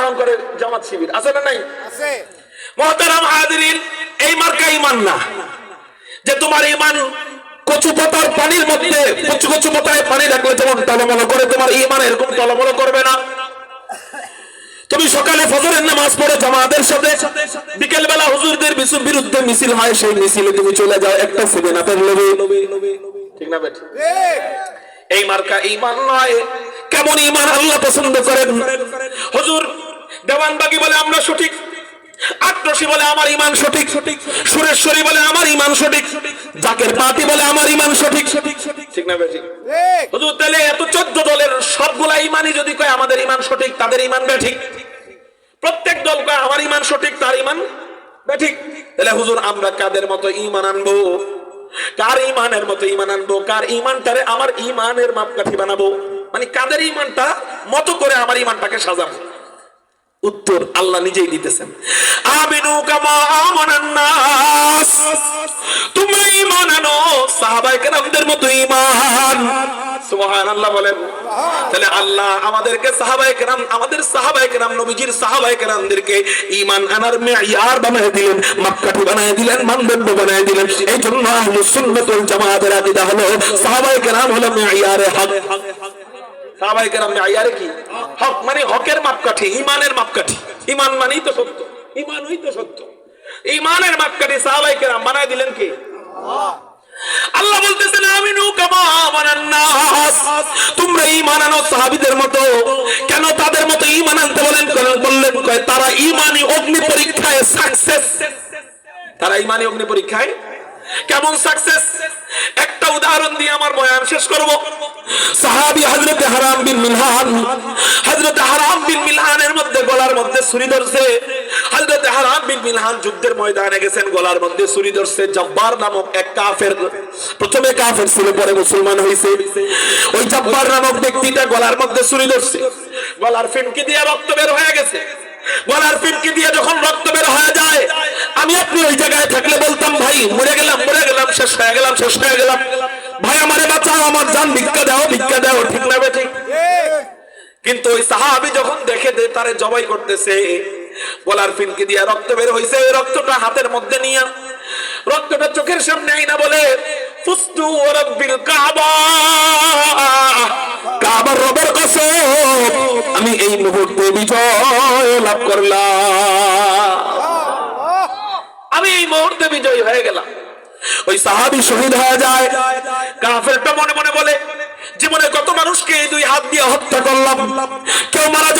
এখন করে জামাত শিবির আছে না নাই? আছে। মহতারাম হাজিরিন এই মার্কা ইমান না। যে তোমার ইমান কচু পাতার পানির মধ্যে কচু কচু পাতায় পানি রাখলে যেমন টলমল করে তোমার ইমান এরকম টলমল করবে না। তুমি সকালে ফজরের নামাজ পড়ে জামাতের সাথে বিকেল বেলা হুজুরদের বিরুদ্ধে মিছিল হয় সেই মিছিলে তুমি চলে যাও একটা সেভেন আপের লোভে। ঠিক না এই মার্কা ইমান নয়। কেমন ইমান আল্লাহ পছন্দ করেন? হুজুর দেওয়ানবাগি বলে আমরা সঠিক। আট্রসি বলে আমার ইমান সঠিক। সঠিক সুরেশ্বরী বলে আমার ইমান সঠিক। জাকের পাতি বলে আমার ইমান সঠিক। সঠিক ঠিক না বেঠিক? হুজুর তাহলে এত চোদ্দ দলের সবগুলা ইমানই যদি কয় আমাদের ইমান সঠিক তাদের ইমান বেঠিক। প্রত্যেক দল কয় আমার ইমান সঠিক তার ইমান বেঠিক। তাহলে হুজুর আমরা কাদের মতো ইমান আনব? কার ইমানের মতো ইমান আনব? কার ইমানটারে আমার ইমানের মাপকাঠি বানাবো? মানে কাদের ইমানটা মতো করে আমার ইমানটাকে সাজাবো। উত্তর আল্লাহ নিজেই দিতেছেন। আমিনু কামা আমানান নাস। তোমরা ঈমান আনো, সাহাবায়ে কেরামদের মতো ঈমান। সুবহানাল্লাহ বলেন। তাহলে আল্লাহ আমাদেরকে সাহাবায়ে কেরাম, আমাদের সাহাবায়ে কেরাম, নবীজির সাহাবায়ে কেরামদেরকে ঈমান আনার মেয়ার বানায় দিলেন, মাপকাঠি বানায় দিলেন, মানদণ্ড বানায় দিলেন। এই জন্য আহলুস সুন্নাত ওয়াল জামাতের আকীদা হলো, সাহাবায়ে কেরাম হলো মেয়ারে হক। সাহাবাই কেরাম আয়ারে কি? হক মানে হকের মাপকাঠি ইমানের মাপকাঠি। ইমান মানেই তো সত্য। ইমানই তো সত্য। ইমানের মাপকাঠি সাহাবাই কেরাম দিলেন কি? আল্লাহ বলতেছেন নাস। তোমরা ঈমান আনো সাহাবীদের মতো। কেন তাদের মতো ঈমান আনতে বলেন? বললেন, কয়, তারা ঈমানি অগ্নি পরীক্ষায় সাকসেস তারা ঈমানি অগ্নি পরীক্ষায়? কেমন সাকসেস একটা উদাহরণ দিয়ে আমার বয়ান শেষ করব। সাহাবী হযরত হারাম বিন মিলহান, হযরত হারাম বিন মিলহানের মধ্যে গলার মধ্যে ছুরি ধরছে। হযরত হারাম বিন মিলহান যুদ্ধের ময়দানে গেছেন, গলার মধ্যে ছুরি ধরছে। জব্বার নামক এক কাফের, প্রথমে কাফের ছিল, পরে মুসলমান হয়েছে ওই জব্বার নামক ব্যক্তিটা গলার মধ্যে ছুরি ধরছে। গলার ফিনকি দিয়ে রক্ত বের হয়ে গেছে। গলার ফিনকি দিয়ে যখন রক্ত বের হয়ে যায়, আমি আপনি ওই জায়গায় থাকলে বলতাম, ভাই, মরে গেলাম, মরে শেষ হয়ে গেলাম, শেষ হয়ে গেলাম। ভাই, আমারে বাঁচাও, আমার জান ভিক্ষা দাও ভিক্ষা দাও, ঠিক না ঠিক? কিন্তু ওই সাহাবি যখন দেখে যে তারে জবাই করতেছে, গলার ফিনকি দিয়ে রক্ত বের হইছে, ওই রক্তটা হাতের মধ্যে নিয়ে, রক্তটা চোখের সামনে আইনা বলে, ফুস্তু রব্বিল কাবা কাবার রবের কসম, আমি এই মুহূর্তে বিজয় লাভ করলাম। আমি এই মুহূর্তে বিজয়ী হয়ে গেলাম। ওই সাহাবি শহীদ হয়ে যায়। কাফেরটা মনে মনে বলে, জীবনে কত মানুষকে দুই হাত দিয়ে হত্যা করলাম। কেউ মারা